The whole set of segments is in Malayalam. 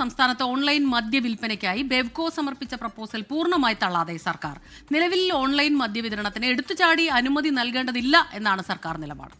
സംസ്ഥാനത്ത് ഓൺലൈൻ മദ്യ വിൽപ്പനയ്ക്കായി ബെവ്കോ സമർപ്പിച്ച പ്രപ്പോസൽ പൂർണമായി തള്ളാതെ സർക്കാർ. നിലവിൽ ഓൺലൈൻ മദ്യവിതരണത്തിന് എടുത്തുചാടി അനുമതി നൽകേണ്ടതില്ല എന്നാണ് സർക്കാർ നിലപാട്.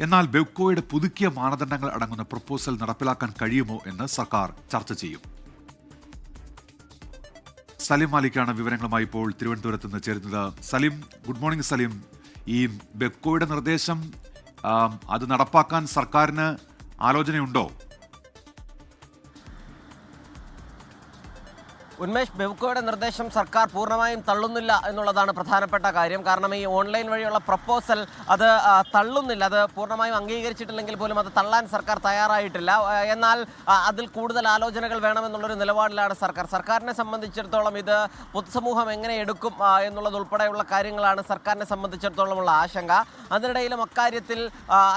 എന്നാൽ ബെവ്കോയുടെ പുതുക്കിയ മാനദണ്ഡങ്ങൾ അടങ്ങുന്ന പ്രപ്പോസൽ നടപ്പിലാക്കാൻ കഴിയുമോ എന്ന് സർക്കാർ ചർച്ച ചെയ്യും. സലിം മാലിക്കാണ് വിവരങ്ങളുമായി ഇപ്പോൾ തിരുവനന്തപുരത്ത് നിന്ന് ചേരുന്നത്. Salim good morning Salim. ഈ ബെക്കോയുടെ നിർദ്ദേശം അത് നടപ്പാക്കാൻ സർക്കാരിന് ആലോചനയുണ്ടോ? ഉന്മേഷ് ബെവ്കോയുടെ നിർദ്ദേശം സർക്കാർ പൂർണമായും തള്ളുന്നില്ല എന്നുള്ളതാണ് പ്രധാനപ്പെട്ട കാര്യം. കാരണം ഈ ഓൺലൈൻ വഴിയുള്ള പ്രപ്പോസൽ അത് തള്ളുന്നില്ല. അത് പൂർണമായും അംഗീകരിച്ചിട്ടില്ലെങ്കിൽ പോലും അത് തള്ളാൻ സർക്കാർ തയ്യാറായിട്ടില്ല. എന്നാൽ അതിൽ കൂടുതൽ ആലോചനകൾ വേണമെന്നുള്ളൊരു നിലപാടിലാണ് സർക്കാർ. സർക്കാരിനെ സംബന്ധിച്ചിടത്തോളം ഇത് പൊതുസമൂഹം എങ്ങനെ എടുക്കും എന്നുള്ളതുൾപ്പെടെയുള്ള കാര്യങ്ങളാണ് സർക്കാരിനെ സംബന്ധിച്ചിടത്തോളമുള്ള ആശങ്ക. അതിനിടയിലും അക്കാര്യത്തിൽ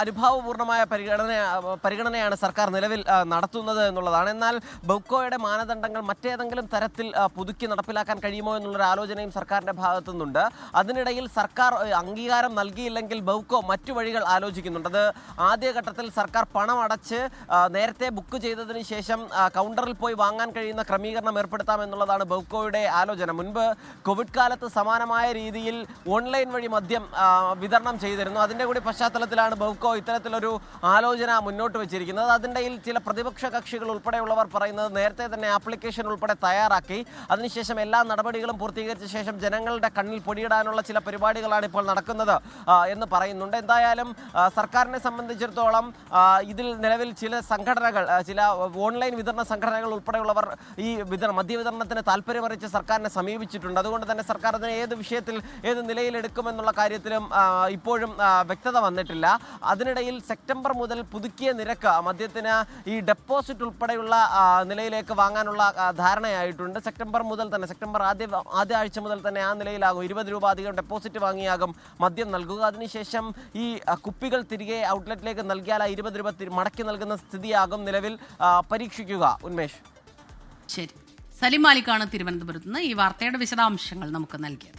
അനുഭാവപൂർണമായ പരിഗണന പരിഗണനയാണ് സർക്കാർ നിലവിൽ നടത്തുന്നത് എന്നുള്ളതാണ്. എന്നാൽ ബൗക്കോയുടെ മാനദണ്ഡങ്ങൾ മറ്റേതെങ്കിലും തരത്തിൽ പുതുക്കി നടപ്പിലാക്കാൻ കഴിയുമോ എന്നുള്ളൊരു ആലോചനയും സർക്കാരിന്റെ ഭാഗത്തു നിന്നുണ്ട് അതിനിടയിൽ സർക്കാർ അംഗീകാരം നൽകിയില്ലെങ്കിൽ ബൗക്കോ മറ്റു വഴികൾ ആലോചിക്കുന്നുണ്ട്. അത് ആദ്യഘട്ടത്തിൽ സർക്കാർ പണം അടച്ച് നേരത്തെ ബുക്ക് ചെയ്തതിന് ശേഷം കൗണ്ടറിൽ പോയി വാങ്ങാൻ കഴിയുന്ന ക്രമീകരണം ഏർപ്പെടുത്താം എന്നുള്ളതാണ് ബൗക്കോയുടെ ആലോചന. മുൻപ് കോവിഡ് കാലത്ത് സമാനമായ രീതിയിൽ ഓൺലൈൻ വഴി മദ്യം വിതരണം വിതരണം ചെയ്തിരുന്നു. അതിന്റെ കൂടി പശ്ചാത്തലത്തിലാണ് ബൗക്കോ ഇത്തരത്തിലൊരു ആലോചന മുന്നോട്ട് വെച്ചിരിക്കുന്നത്. അതിന്റെ ചില പ്രതിപക്ഷ കക്ഷികൾ ഉൾപ്പെടെയുള്ളവർ പറയുന്നത് നേരത്തെ തന്നെ ആപ്ലിക്കേഷൻ ഉൾപ്പെടെ തയ്യാറാക്കി. അതിനുശേഷം എല്ലാ നടപടികളും പൂർത്തീകരിച്ച ശേഷം ജനങ്ങളുടെ കണ്ണിൽ പൊടിയിടാനുള്ള ചില പരിപാടികളാണ് ഇപ്പോൾ നടക്കുന്നത് എന്ന് പറയുന്നുണ്ട്. എന്തായാലും സർക്കാരിനെ സംബന്ധിച്ചിടത്തോളം ഇതിൽ നിലവിൽ ചില സംഘടനകൾ ചില ഓൺലൈൻ വിതരണ സംഘടനകൾ ഉൾപ്പെടെയുള്ളവർ ഈ വിതരണ മദ്യവിതരണത്തിന് താല്പര്യമറിച്ച് സർക്കാരിനെ സമീപിച്ചിട്ടുണ്ട്. അതുകൊണ്ട് തന്നെ സർക്കാർ അതിനെ ഏത് വിഷയത്തിൽ ഏത് നിലയിലെടുക്കുമെന്നുള്ള കാര്യത്തിലും ആ, ഇപ്പോഴും വ്യക്തത വന്നിട്ടില്ല. അതിനിടയിൽ സെപ്റ്റംബർ മുതൽ പുതുക്കിയ നിരക്ക് മദ്യത്തിന് ഈ ഡെപ്പോസിറ്റ് ഉൾപ്പെടെയുള്ള നിലയിലേക്ക് വാങ്ങാനുള്ള ധാരണയായിട്ടുണ്ട്. സെപ്റ്റംബർ മുതൽ തന്നെ സെപ്റ്റംബർ ആദ്യ ആദ്യ ആഴ്ച മുതൽ തന്നെ ആ നിലയിലാകും. ഇരുപത് രൂപ അധികം ഡെപ്പോസിറ്റ് വാങ്ങിയാകും മദ്യം നൽകുക. അതിനുശേഷം ഈ കുപ്പികൾ തിരികെ ഔട്ട്ലെറ്റിലേക്ക് നൽകിയാൽ ആ ഇരുപത് രൂപ മടക്കി നൽകുന്ന സ്ഥിതിയാകും നിലവിൽ പരീക്ഷിക്കുക. ഉന്മേഷ്. ശരി. സലിം മാലിക്കാണ് തിരുവനന്തപുരത്ത് നിന്ന് ഈ വാർത്തയുടെ വിശദാംശങ്ങൾ നമുക്ക് നൽകിയത്.